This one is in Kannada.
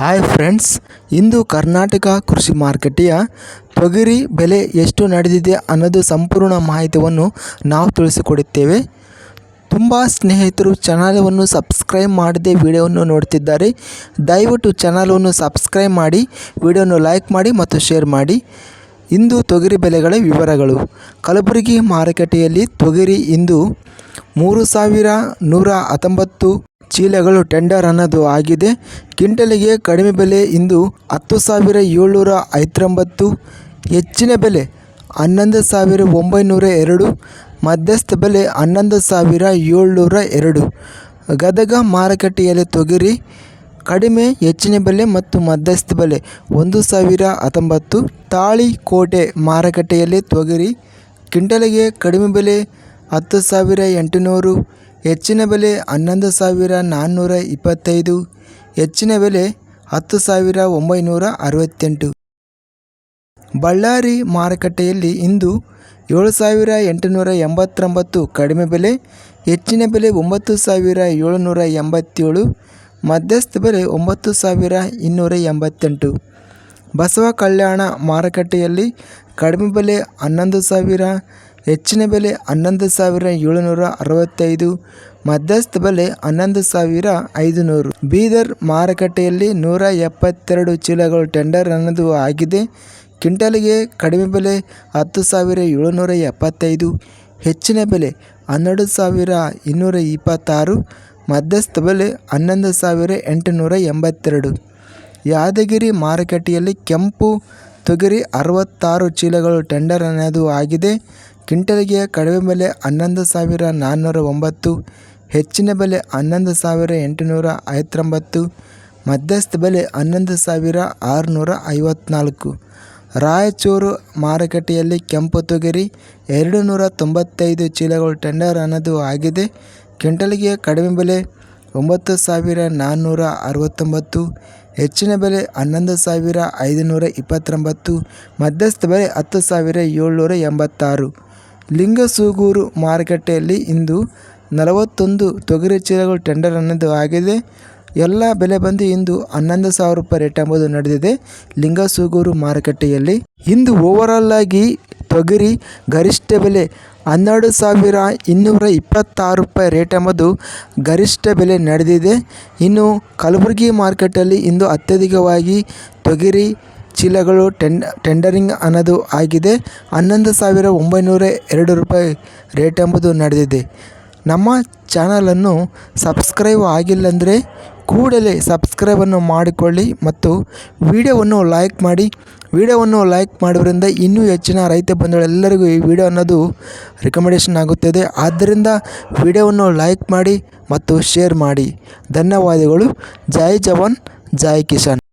ಹಾಯ್ ಫ್ರೆಂಡ್ಸ್ ಇಂದು ಕರ್ನಾಟಕ ಕೃಷಿ ಮಾರುಕಟ್ಟೆಯ ತೊಗರಿ ಬೆಲೆ ಎಷ್ಟು ನಡೆದಿದೆ ಅನ್ನೋದು ಸಂಪೂರ್ಣ ಮಾಹಿತಿಯನ್ನು ನಾವು ತಿಳಿಸಿಕೊಡುತ್ತೇವೆ. ತುಂಬ ಸ್ನೇಹಿತರು ಚಾನಲವನ್ನು ಸಬ್ಸ್ಕ್ರೈಬ್ ಮಾಡದೆ ವಿಡಿಯೋವನ್ನು ನೋಡ್ತಿದ್ದಾರೆ. ದಯವಿಟ್ಟು ಚಾನಲನ್ನು ಸಬ್ಸ್ಕ್ರೈಬ್ ಮಾಡಿ ವಿಡಿಯೋವನ್ನು ಲೈಕ್ ಮಾಡಿ ಮತ್ತು ಶೇರ್ ಮಾಡಿ. ಇಂದು ತೊಗರಿ ಬೆಲೆಗಳ ವಿವರಗಳು. ಕಲಬುರಗಿ ಮಾರುಕಟ್ಟೆಯಲ್ಲಿ ತೊಗರಿ ಇಂದು ಮೂರು ಸಾವಿರ ನೂರ ಹತ್ತೊಂಬತ್ತು ಚೀಲಗಳು ಟೆಂಡರ್ ಅನ್ನೋದು ಆಗಿದೆ. ಕಿಂಟಲಿಗೆ ಕಡಿಮೆ ಬೆಲೆ ಇಂದು ಹತ್ತು ಸಾವಿರ ಏಳ್ನೂರ ಐವತ್ತೊಂಬತ್ತು, ಹೆಚ್ಚಿನ ಬೆಲೆ ಹನ್ನೊಂದು ಸಾವಿರ ಒಂಬೈನೂರ ಎರಡು, ಮಧ್ಯಸ್ಥ ಬೆಲೆ ಹನ್ನೊಂದು ಸಾವಿರ ಏಳ್ನೂರ ಎರಡು. ಗದಗ ಮಾರುಕಟ್ಟೆಯಲ್ಲಿ ತೊಗರಿ ಕಡಿಮೆ, ಹೆಚ್ಚಿನ ಬೆಲೆ ಮತ್ತು ಮಧ್ಯಸ್ಥ ಬೆಲೆ ಒಂದು ಸಾವಿರ ಹತ್ತೊಂಬತ್ತು. ತಾಳಿಕೋಟೆ ಮಾರುಕಟ್ಟೆಯಲ್ಲಿ ತೊಗರಿ ಕ್ವಿಂಟಲಿಗೆ ಕಡಿಮೆ ಬೆಲೆ ಹತ್ತು ಸಾವಿರ ಎಂಟುನೂರು ಹೆಚ್ಚಿನ ಬೆಲೆ ಹನ್ನೊಂದು ಸಾವಿರ ನಾನ್ನೂರ ಇಪ್ಪತ್ತೈದು, ಹೆಚ್ಚಿನ ಬೆಲೆ ಹತ್ತು ಸಾವಿರ ಒಂಬೈನೂರ ಅರವತ್ತೆಂಟು. ಬಳ್ಳಾರಿ ಮಾರುಕಟ್ಟೆಯಲ್ಲಿ ಇಂದು ಏಳು ಸಾವಿರ ಎಂಟುನೂರ ಎಂಬತ್ತೊಂಬತ್ತು ಕಡಿಮೆ ಬೆಲೆ, ಹೆಚ್ಚಿನ ಬೆಲೆ ಒಂಬತ್ತು ಸಾವಿರ ಏಳುನೂರ ಎಂಬತ್ತೇಳು, ಮಧ್ಯಸ್ಥ ಬೆಲೆ ಒಂಬತ್ತು ಸಾವಿರ ಇನ್ನೂರ ಎಂಬತ್ತೆಂಟು. ಬಸವ ಕಲ್ಯಾಣ ಮಾರುಕಟ್ಟೆಯಲ್ಲಿ ಕಡಿಮೆ ಬೆಲೆ ಹನ್ನೊಂದು ಸಾವಿರ ಹೆಚ್ಚಿನ ಬೆಲೆ ಹನ್ನೊಂದು ಸಾವಿರ ಏಳುನೂರ ಅರವತ್ತೈದು, ಮಧ್ಯಸ್ಥ ಬೆಲೆ ಹನ್ನೊಂದು ಸಾವಿರ ಐದುನೂರು. ಬೀದರ್ ಮಾರುಕಟ್ಟೆಯಲ್ಲಿ ನೂರ ಎಪ್ಪತ್ತೆರಡು ಚೀಲಗಳು ಟೆಂಡರ್ ಅನ್ನೋದು ಆಗಿದೆ. ಕ್ವಿಂಟಲ್ಗೆ ಕಡಿಮೆ ಬೆಲೆ ಹತ್ತು ಸಾವಿರ ಏಳುನೂರ ಎಪ್ಪತ್ತೈದು, ಹೆಚ್ಚಿನ ಬೆಲೆ ಹನ್ನೆರಡು ಸಾವಿರ ಇನ್ನೂರ ಇಪ್ಪತ್ತಾರು, ಮಧ್ಯಸ್ಥ ಬೆಲೆ ಹನ್ನೊಂದು ಸಾವಿರ ಎಂಟುನೂರ ಎಂಬತ್ತೆರಡು. ಯಾದಗಿರಿ ಮಾರುಕಟ್ಟೆಯಲ್ಲಿ ಕೆಂಪು ತೊಗರಿ ಅರವತ್ತಾರು ಚೀಲಗಳು ಟೆಂಡರ್ ಅನ್ನೋದು ಆಗಿದೆ. ಕ್ವಿಂಟಲಿಗೆ ಕಡಿಮೆ ಬೆಲೆ ಹನ್ನೊಂದು ಸಾವಿರ ನಾನ್ನೂರ ಒಂಬತ್ತು, ಹೆಚ್ಚಿನ ಬೆಲೆ ಹನ್ನೊಂದು ಸಾವಿರ ಎಂಟುನೂರ ಐವತ್ತೊಂಬತ್ತು, ಮಧ್ಯಸ್ಥ ಬೆಲೆ ಹನ್ನೊಂದು ಸಾವಿರ ಆರುನೂರ ಐವತ್ನಾಲ್ಕು. ರಾಯಚೂರು ಮಾರುಕಟ್ಟೆಯಲ್ಲಿ ಕೆಂಪು ತೊಗರಿ ಎರಡು ನೂರ ತೊಂಬತ್ತೈದು ಚೀಲಗಳು ಟೆಂಡರ್ ಅನ್ನೋದು ಆಗಿದೆ. ಕ್ವಿಂಟಲ್ಗೆ ಕಡಿಮೆ ಬೆಲೆ ಒಂಬತ್ತು ಸಾವಿರ ನಾನ್ನೂರ ಅರವತ್ತೊಂಬತ್ತು, ಹೆಚ್ಚಿನ ಬೆಲೆ ಹನ್ನೊಂದು ಸಾವಿರ ಐದುನೂರ ಇಪ್ಪತ್ತೊಂಬತ್ತು, ಮಧ್ಯಸ್ಥ ಬೆಲೆ ಹತ್ತು ಸಾವಿರ ಏಳ್ನೂರ ಎಂಬತ್ತಾರು. ಲಿಂಗಸೂಗೂರು ಮಾರುಕಟ್ಟೆಯಲ್ಲಿ ಇಂದು ನಲವತ್ತೊಂದು ತೊಗರಿ ಚೀಲಗಳು ಟೆಂಡರ್ ಅನ್ನೋದು ಆಗಿದೆ. ಎಲ್ಲ ಬೆಲೆ ಬಂದು ಇಂದು ಹನ್ನೊಂದು ಸಾವಿರ ರೂಪಾಯಿ ರೇಟ್ ಎಂಬುದು ನಡೆದಿದೆ ಲಿಂಗಸೂಗೂರು ಮಾರುಕಟ್ಟೆಯಲ್ಲಿ. ಇಂದು ಓವರಾಲ್ ಆಗಿ ತೊಗರಿ ಗರಿಷ್ಠ ಬೆಲೆ ಹನ್ನೆರಡು ಸಾವಿರ ಇನ್ನೂರ ಇಪ್ಪತ್ತಾರು ರೂಪಾಯಿ ರೇಟ್ ಎಂಬುದು ಗರಿಷ್ಠ ಬೆಲೆ ನಡೆದಿದೆ. ಇನ್ನು ಕಲಬುರಗಿ ಮಾರ್ಕೆಟಲ್ಲಿ ಇಂದು ಅತ್ಯಧಿಕವಾಗಿ ತೊಗರಿ ಚೀಲಗಳು ಟೆನ್, ಟೆಂಡರಿಂಗ್ ಅನ್ನೋದು ಆಗಿದೆ. ಹನ್ನೊಂದು ಸಾವಿರ ಒಂಬೈನೂರ ಎರಡು ರೂಪಾಯಿ ರೇಟ್ ಎಂಬುದು ನಡೆದಿದೆ. ನಮ್ಮ ಚಾನಲನ್ನು ಸಬ್ಸ್ಕ್ರೈಬ್ ಆಗಿಲ್ಲಂದರೆ ಕೂಡಲೇ ಸಬ್ಸ್ಕ್ರೈಬನ್ನು ಮಾಡಿಕೊಳ್ಳಿ ಮತ್ತು ವಿಡಿಯೋವನ್ನು ಲೈಕ್ ಮಾಡಿ. ವಿಡಿಯೋವನ್ನು ಲೈಕ್ ಮಾಡೋದ್ರಿಂದ ಇನ್ನೂ ಹೆಚ್ಚಿನ ರೈತ ಬಂಧುಗಳೆಲ್ಲರಿಗೂ ಈ ವಿಡಿಯೋ ಅನ್ನೋದು ರಿಕಮೆಂಡೇಷನ್ ಆಗುತ್ತದೆ. ಆದ್ದರಿಂದ ವಿಡಿಯೋವನ್ನು ಲೈಕ್ ಮಾಡಿ ಮತ್ತು ಶೇರ್ ಮಾಡಿ. ಧನ್ಯವಾದಗಳು. ಜೈ ಜವಾನ್, ಜೈ ಕಿಸಾನ್.